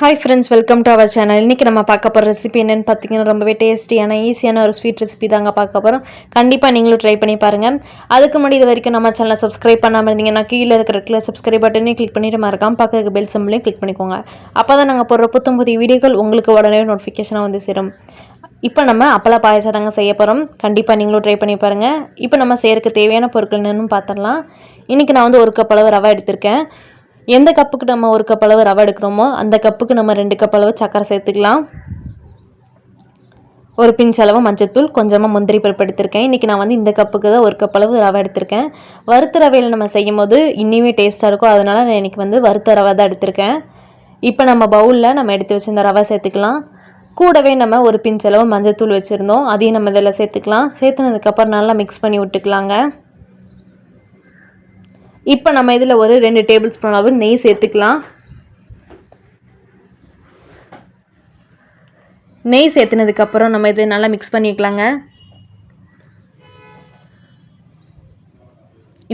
Hi friends welcome to our channel இன்றைக்கி நம்ம பார்க்க போகிற ரெசிபி என்னென்னு பார்த்தீங்கன்னா ரொம்பவே டேஸ்டியான ஈஸியான ஒரு ஸ்வீட் ரெசிபி தாங்க பார்க்க போகிறோம் கண்டிப்பாக நீங்களும் ட்ரை பண்ணி பாருங்கள் அதுக்கு முன்னாடி இது வரைக்கும் நம்ம சேனலை சப்ஸ்கிரைப் பண்ணாமல் இருந்தீங்கன்னா கீழே இருக்கிற கிளியர் சப்ஸ்கிரைப் பட்டனையும் கிளிக் பண்ணிட்டு மறக்காம பக்கத்துக்கு பெல் சிம்பிளையும் கிளிக் பண்ணிக்கோங்க. அப்போ தான் நாங்கள் போடுற புத்தம் புதிய வீடியோக்கள் உங்களுக்கு உடனே நோட்டிஃபிகேஷனாக வந்து சேரும். இப்போ நம்ம அப்பள பாயசம் தாங்க செய்ய போகிறோம் கண்டிப்பாக நீங்களும் ட்ரை பண்ணி பாருங்கள் இப்போ நம்ம செய்கிறதுக்கு தேவையான பொருட்கள் என்னென்னு பார்த்துடலாம். இன்றைக்கி நான் வந்து ஒரு கப் அளவு ரவை எடுத்திருக்கேன். எந்த கப்புக்கு நம்ம ஒரு கப் அளவு ரவை எடுக்கிறோமோ அந்த கப்புக்கு நம்ம ரெண்டு கப் அளவு சக்கரை சேர்த்துக்கலாம். ஒரு பிஞ்ச் அளவு மஞ்சத்தூள் கொஞ்சமாக முந்திரி பருப்பு எடுத்திருக்கேன். இன்றைக்கி நான் வந்து இந்த கப்புக்கு தான் ஒரு கப் அளவு ரவை எடுத்திருக்கேன். வறுத்த ரவையில் நம்ம செய்யும் போது இன்னுமே டேஸ்ட்டாக இருக்கும். அதனால் நான் இன்றைக்கி வந்து வறுத்த ரவை தான் எடுத்திருக்கேன். இப்போ நம்ம பவுலில் நம்ம எடுத்து வச்சுருந்த ரவை சேர்த்துக்கலாம். கூடவே நம்ம ஒரு பிஞ்ச் அளவு மஞ்சத்தூள் வச்சுருந்தோம். அதையும் நம்ம இதில் சேர்த்துக்கலாம். சேர்த்துனதுக்கப்புறம் நல்லா மிக்ஸ் பண்ணி விட்டுக்கலாங்க. இப்போ நம்ம இதில் ஒரு ரெண்டு டேபிள் ஸ்பூன் அளவு நெய் சேர்த்துக்கலாம். நெய் சேர்த்துனதுக்கப்புறம் நம்ம இது நல்லா மிக்ஸ் பண்ணிக்கலாங்க.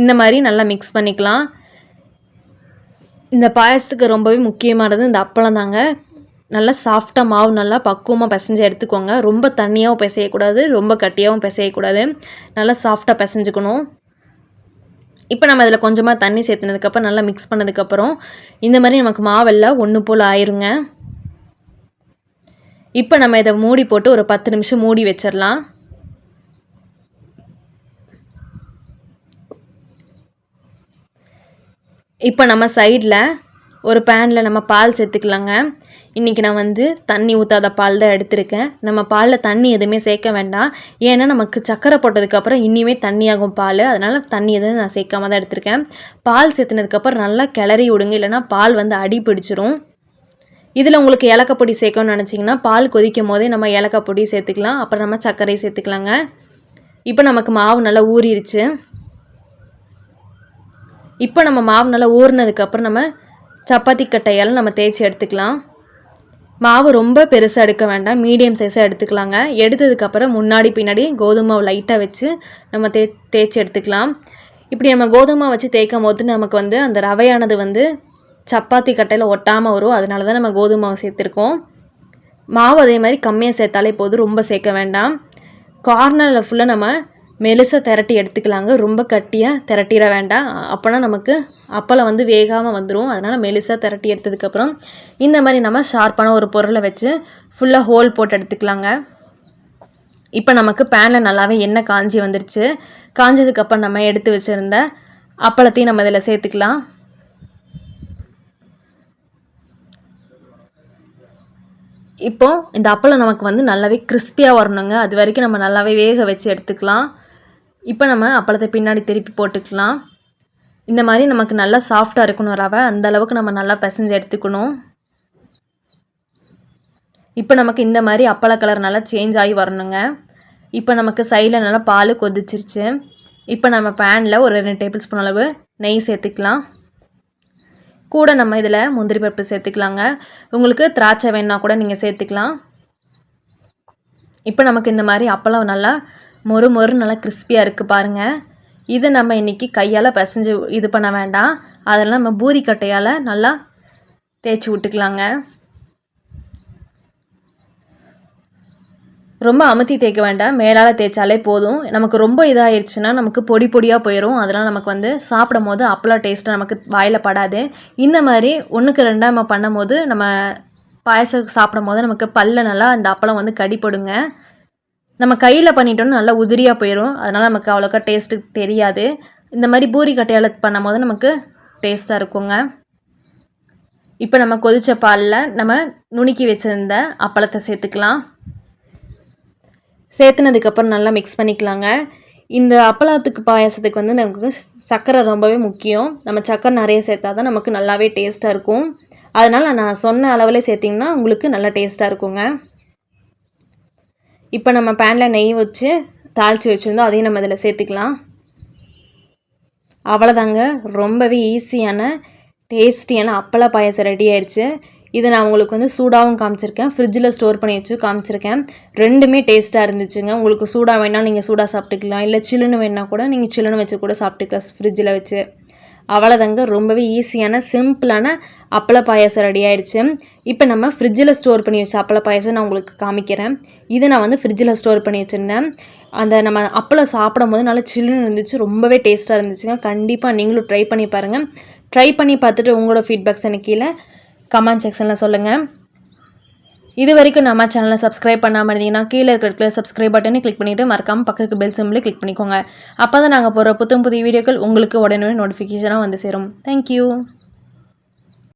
இந்த மாதிரி நல்லா மிக்ஸ் பண்ணிக்கலாம். இந்த பாயசத்துக்கு ரொம்பவே முக்கியமானது இந்த அப்பளம் தாங்க. நல்லா சாஃப்டாக மாவு நல்லா பக்குவமாக பிசைஞ்சு எடுத்துக்கோங்க. ரொம்ப தண்ணியாகவும் பிசையக்கூடாது ரொம்ப கட்டியாகவும் பிசையக்கூடாது. நல்லா சாஃப்டாக பிசைஞ்சுக்கணும். இப்போ நம்ம இதில் கொஞ்சமாக தண்ணி சேர்த்துனதுக்கப்புறம் நல்லா மிக்ஸ் பண்ணதுக்கப்புறம் இந்த மாதிரி நமக்கு மாவெல்லாம் ஒன்று போல் ஆயிருங்க. இப்போ நம்ம இதை மூடி போட்டு ஒரு பத்து நிமிஷம் மூடி வச்சிடலாம். இப்போ நம்ம சைடில் ஒரு பேனில் நம்ம பால் சேர்த்துக்கலாங்க. இன்றைக்கி நான் வந்து தண்ணி ஊற்றாத பால் தான் எடுத்திருக்கேன். நம்ம பாலில் தண்ணி எதுவுமே சேர்க்க வேண்டாம். ஏன்னா நமக்கு சக்கரை போட்டதுக்கப்புறம் இன்னிமே தண்ணியாகும் பால். அதனால் தண்ணி எதுவும் நான் சேர்க்காம தான் எடுத்திருக்கேன். பால் சேர்த்துனதுக்கப்புறம் நல்லா கிளறி விடுங்க. இல்லைனா பால் வந்து அடி பிடிச்சிரும். இதில் உங்களுக்கு ஏலக்காய் சேர்க்கணும்னு நினச்சிங்கன்னா பால் கொதிக்கும் போதே நம்ம ஏலக்காய் சேர்த்துக்கலாம். அப்புறம் நம்ம சர்க்கரை சேர்த்துக்கலாங்க. இப்போ நமக்கு மாவு நல்லா ஊறிடுச்சு இப்போ நம்ம மாவு நல்லா ஊறினதுக்கப்புறம் நம்ம சப்பாத்தி கட்டையால் நம்ம தேய்ச்சி எடுத்துக்கலாம். மாவு ரொம்ப பெருசாக எடுக்க வேண்டாம். மீடியம் சைஸாக எடுத்துக்கலாங்க. எடுத்ததுக்கப்புறம் முன்னாடி பின்னாடி கோதுமை லைட்டாக வச்சு நம்ம தே தேய்ச்சி எடுத்துக்கலாம். இப்படி நம்ம கோதுமை வச்சு தேய்க்கும் போது நமக்கு வந்து அந்த ரவையானது வந்து சப்பாத்தி கட்டையில் ஒட்டாமல் வரும். அதனால தான் நம்ம கோதுமை சேர்த்துருக்கோம். மாவு அதே மாதிரி கம்மியாக சேர்த்தாலே போதும். ரொம்ப சேர்க்க வேண்டாம். கார்னரில் ஃபுல்லாக நம்ம மெலுசாக திரட்டி எடுத்துக்கலாங்க. ரொம்ப கட்டியாக திரட்டிட வேண்டாம். அப்போனா நமக்கு அப்பளம் வந்து வேகாமல் வந்துடும் அதனால் மெலுசாக திரட்டி எடுத்ததுக்கப்புறம் இந்த மாதிரி நம்ம ஷார்ப்பான ஒரு பொருளை வச்சு ஃபுல்லாக ஹோல் போட்டு எடுத்துக்கலாங்க. இப்போ நமக்கு பேனில் நல்லாவே எண்ணெய் காஞ்சி வந்துருச்சு. காஞ்சதுக்கப்புறம் நம்ம எடுத்து வச்சுருந்த அப்பளத்தையும் நம்ம இதில் சேர்த்துக்கலாம். இப்போது இந்த அப்பளம் நமக்கு வந்து நல்லாவே கிறிஸ்பியாக வரணுங்க. அது வரைக்கும் நம்ம நல்லாவே வேக வச்சு எடுத்துக்கலாம். இப்போ நம்ம அப்பளத்தை பின்னாடி திருப்பி போட்டுக்கலாம். இந்த மாதிரி நமக்கு நல்லா சாஃப்டாக இருக்கணும் ரவை. அந்த அளவுக்கு நம்ம நல்லா பிசைஞ்சு எடுத்துக்கணும். இப்போ நமக்கு இந்த மாதிரி அப்பள கலர் நல்லா சேஞ்ச் ஆகி வரணுங்க. இப்போ நமக்கு சைடில் நல்லா பால் கொதிச்சிருச்சு. இப்போ நம்ம பேனில் ஒரு ரெண்டு டேபிள் ஸ்பூன் அளவு நெய் சேர்த்துக்கலாம். கூட நம்ம இதில் முந்திரி பருப்பு சேர்த்துக்கலாங்க. உங்களுக்கு திராட்சை வேணால் கூட நீங்கள் சேர்த்துக்கலாம். இப்போ நமக்கு இந்த மாதிரி அப்பளம் நல்லா மொறு மொறு நல்லா கிறிஸ்பியாக இருக்குது பாருங்கள் இதை நம்ம இன்றைக்கி கையால் பசைஞ்சு இது பண்ண வேண்டாம். அதெல்லாம் நம்ம பூரி கட்டையால் நல்லா தேய்ச்சி விட்டுக்கலாங்க. ரொம்ப அமுத்தி தேய்க்க வேண்டாம். மேலால் தேய்ச்சாலே போதும். நமக்கு ரொம்ப இதாகிடுச்சுன்னா நமக்கு பொடி பொடியாக போயிடும் அதெல்லாம் நமக்கு வந்து சாப்பிடும் போது அப்பளம் டேஸ்ட்டு நமக்கு வாயில் படாது. இந்த மாதிரி ஒன்றுக்கு ரெண்டாக நம்ம பண்ணும் போது நம்ம பாயசம் சாப்பிடும் போது நமக்கு பல்ல நல்லா அந்த அப்பளம் வந்து கடிப்படுங்க நம்ம கையில் பண்ணிட்டோம்னா நல்லா உதிரியாக போயிடும் அதனால் நமக்கு அவ்வளோக்கா டேஸ்ட்டு தெரியாது. இந்த மாதிரி பூரி கட்டையால் பண்ணும் போது நமக்கு டேஸ்ட்டாக இருக்குங்க. இப்போ நம்ம கொதித்த பாலில் நம்ம நுணுக்கி வச்சுருந்த அப்பளத்தை சேர்த்துக்கலாம். சேர்த்துனதுக்கப்புறம் நல்லா மிக்ஸ் பண்ணிக்கலாங்க. இந்த அப்பளத்துக்கு பாயாசத்துக்கு வந்து நமக்கு சர்க்கரை ரொம்பவே முக்கியம். நம்ம சர்க்கரை நிறைய சேர்த்தா தான் நமக்கு நல்லாவே டேஸ்ட்டாக இருக்கும். அதனால் நான் சொன்ன அளவில் சேர்த்திங்கன்னா உங்களுக்கு நல்லா டேஸ்ட்டாக இருக்குங்க. இப்போ நம்ம பேனில் நெய் வச்சு தாளித்து வச்சுருந்தோம் அதையும் நம்ம இதில் சேர்த்துக்கலாம். அவ்வளோதாங்க ரொம்பவே ஈஸியான டேஸ்டியான அப்பள பாயசம் ரெடி ஆயிடுச்சு. இதை நான் உங்களுக்கு வந்து சூடாகவும் காமிச்சிருக்கேன். ஃப்ரிட்ஜில் ஸ்டோர் பண்ணி வச்சு காமிச்சிருக்கேன். ரெண்டுமே டேஸ்ட்டாக இருந்துச்சுங்க. உங்களுக்கு சூடாக வேணால் நீங்கள் சூடாக சாப்பிட்டுக்கலாம். இல்லை சில்லுன்னு வேணால் கூட நீங்கள் சில்லுன்னு வச்சு கூட சாப்பிட்டுக்கலாம் ஃப்ரிட்ஜில் வச்சு. அவ்வளோதாங்க ரொம்பவே ஈஸியான சிம்பிளான அப்பள பாயாசம் ரெடி ஆயிடுச்சு. இப்போ நம்ம ஃப்ரிட்ஜில் ஸ்டோர் பண்ணி வச்ச அப்பள பாயாசம் நான் உங்களுக்கு காமிக்கிறேன். இது நான் வந்து ஃப்ரிட்ஜில் ஸ்டோர் பண்ணி வச்சுருந்தேன். அந்த நம்ம அப்பளம் சாப்பிடும் போது நல்லா சில்லுன்னு இருந்துச்சு ரொம்பவே டேஸ்ட்டாக இருந்துச்சுங்க. கண்டிப்பாக நீங்களும் ட்ரை பண்ணி பாருங்கள் ட்ரை பண்ணி பார்த்துட்டு உங்களோட ஃபீட்பேக்ஸ் எனக்கு கீழே கமெண்ட் செக்ஷனில் சொல்லுங்கள் இது வரைக்கும் நம்ம சேனலை சப்ஸ்கிரைப் பண்ணாமல் இருந்தீங்கன்னா கீழே இருக்கிற சப்ஸ்கிரைப் பட்டனை கிளிக் பண்ணிவிட்டு மறக்காமல் பக்கத்துக்கு பெல் சிம்பிளை கிளிக் பண்ணிக்கோங்க. அப்போ தான் நாங்கள் போகிற புத்தம் புதிய வீடியோக்கள் உங்களுக்கு உடனே நோட்டிஃபிகேஷனாக வந்து சேரும். தேங்க்யூ